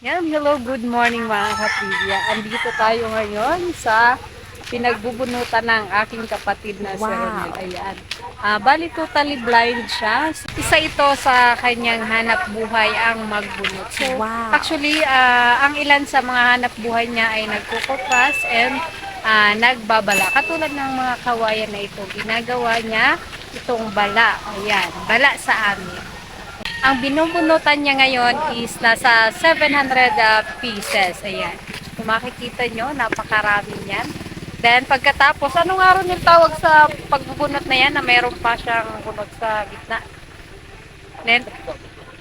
Yan, hello, good morning mga katrivia. Andito tayo ngayon sa pinagbubunutan ng aking kapatid na si Wow. Ronel. Ayan. Ah, bali totally blind siya. Isa ito sa kanyang hanap buhay ang magbunot. So, Wow. actually, ah, ang ilan sa mga hanap buhay niya ay nagkukutras and ah, nagbabala. Katulad ng mga kawayan na ito, ginagawa niya itong bala. Ayan, bala sa amin. Ang binubunutan niya ngayon is nasa 700 uh, pieces. Ayan. Kung makikita nyo, napakarami niyan. Then, pagkatapos, anong araw yung tawag sa pagbubunot na yan na meron pa siyang bunot sa gitna? Then,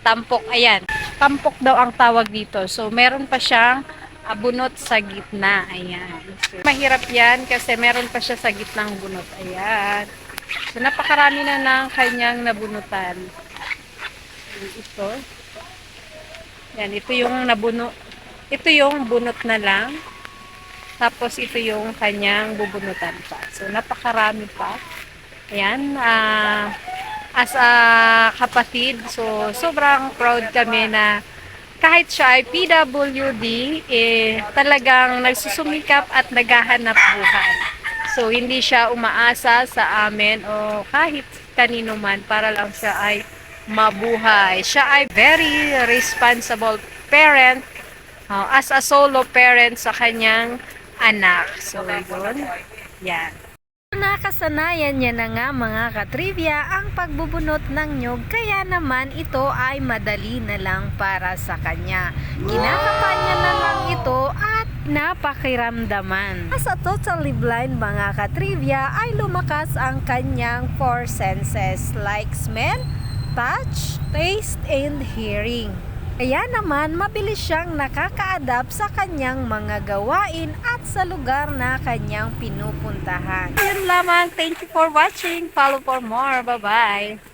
tampok. Ayan. Tampok daw ang tawag dito. So, meron pa siyang ah, bunot sa gitna. Ayan. Mahirap yan kasi meron pa siya sa gitnang bunot. Ayan. So, napakarami na ng kanyang nabunutan ito. Yan, ito yung nabuno. Ito yung bunot na lang. Tapos ito yung kanyang bubunutan pa. So napakarami pa. Ayan, ah, as a kapatid, so sobrang proud kami na kahit siya ay PWD, eh, talagang nagsusumikap at naghahanap buhay. So, hindi siya umaasa sa amin o kahit kanino man para lang siya ay mabuhay. Siya ay very responsible parent uh, as a solo parent sa kanyang anak. So, yun. Yan. Nakasanayan niya na nga mga katrivia ang pagbubunot ng nyog kaya naman ito ay madali na lang para sa kanya. Kinakapanya na lang ito at napakiramdaman. As a totally blind mga katrivia ay lumakas ang kanyang four senses like smell, touch, taste, and hearing. Kaya naman, mabilis siyang nakaka-adapt sa kanyang mga gawain at sa lugar na kanyang pinupuntahan. Yun lamang. Thank you for watching. Follow for more. Bye-bye.